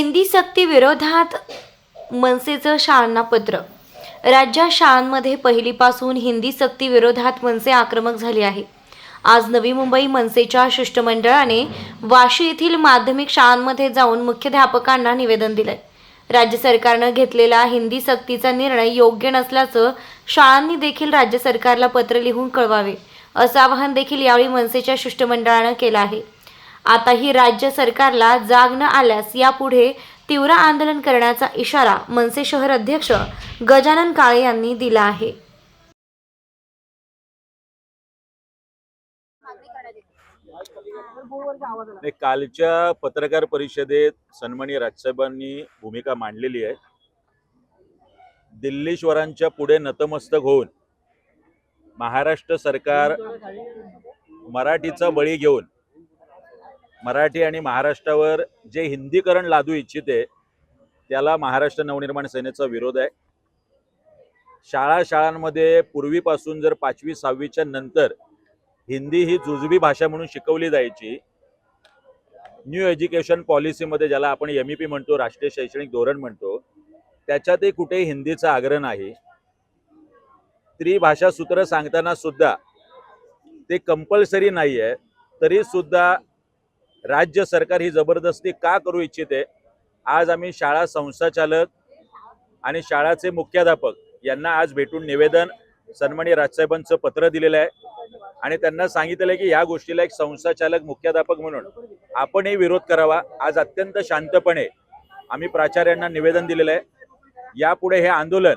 हिंदी सक्ती विरोधात मनसेचं शाळांना पत्र. राज्यात शाळांमध्ये पहिलीपासून हिंदी सक्ती विरोधात मनसे आक्रमक झाली आहे. आज नवी मुंबई मनसेच्या शिष्टमंडळाने वाशी येथील माध्यमिक शाळांमध्ये जाऊन मुख्याध्यापकांना निवेदन दिलंय. राज्य सरकारनं घेतलेला हिंदी सक्तीचा निर्णय योग्य नसल्याचं शाळांनी देखील राज्य सरकारला पत्र लिहून कळवावे असं आवाहन देखील यावेळी मनसेच्या शिष्टमंडळानं केलं आहे. आताही राज्य सरकारला जाग न आल्यास यापुढे तीव्र आंदोलन करण्याचा इशारा मनसे शहर अध्यक्ष गजानन काळे यांनी दिला आहे. कालच्या पत्रकार परिषदेत सन्माननीय राजसाहेबांनी भूमिका मांडलेली आहे. दिल्लीश्वरांच्या पुढे नतमस्तक होऊन महाराष्ट्र सरकार मराठीचा बळी घेऊन मराठी आणि महाराष्ट्रावर जे हिंदीकरण लादू इच्छिते त्याला महाराष्ट्र नवनिर्माण सेनेचा विरोध आहे. शाळा शाळांमध्ये पूर्वीपासून जर पाचवी सहावीच्या नंतर हिंदी ही जुजबी भाषा म्हणून शिकवली जायची न्यू एज्युकेशन पॉलिसीमध्ये ज्याला आपण एम ई पी म्हणतो राष्ट्रीय शैक्षणिक धोरण म्हणतो त्याच्यातही कुठेही हिंदीचा आग्रह नाही. त्रिभाषा सूत्र सांगताना सुद्धा ते कंपल्सरी नाही आहे तरी सुद्धा राज्य सरकार ही जबरदस्ती का करू इच्छिते? आज आम्ही शाळा संस्थाचालक आणि शाळाचे मुख्याध्यापक यांना आज भेटून निवेदन सन्मानी राजसाहेबांचं पत्र दिलेलं आहे. आणि त्यांना सांगितलं की या गोष्टीला एक संस्थाचालक मुख्याध्यापक म्हणून आपणही विरोध करावा. आज अत्यंत शांतपणे आम्ही प्राचार्यांना निवेदन दिलेलं आहे. यापुढे हे आंदोलन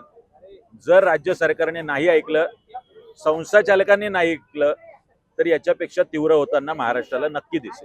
जर राज्य सरकारने नाही ऐकलं संस्थाचालकांनी नाही ऐकलं तर याच्यापेक्षा तीव्र होताना महाराष्ट्राला नक्की दिसेल.